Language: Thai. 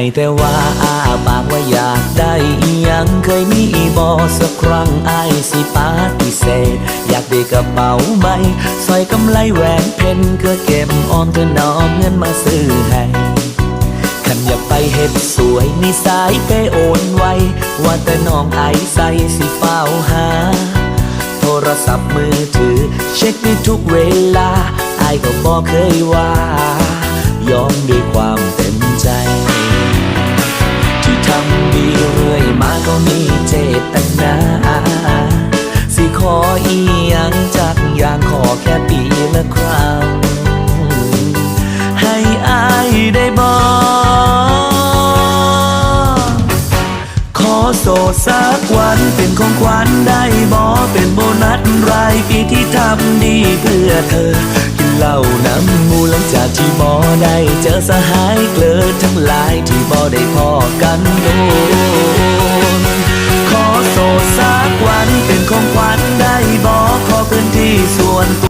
ให้แต่ว่าอาปากว่าอยากได้อียังเคยมีบอสักครั้งอายสิปาฏิเสธอยากได้กระเป๋าใบสร้อยกำไลแหวนเพนเพื่อเก็บออมเธอนอมเงินมาซื้อให้ขันอย่าไปเฮ็ดสวยนิสัยไปโอนไวว่าแต่น้องไอใส่สิเฝ้าหา โทรศัพท์มือถือ เช็คได้ทุกเวลาไอก็บอกเคยว่า ยอมด้วยความ อีหยังจากอย่างขอแค่ปีละครั้ง ให้อายได้บอกขอโสดสักวันเป็นของขวัญได้บอเป็นโบนัสรายปีที่ทำดีเพื่อเธอกินเหล้าน้ำมูหลังจากที่บอได้เจอสหายเกลือทั้งหลายที่บอได้พอกันโดน ส่วนตัว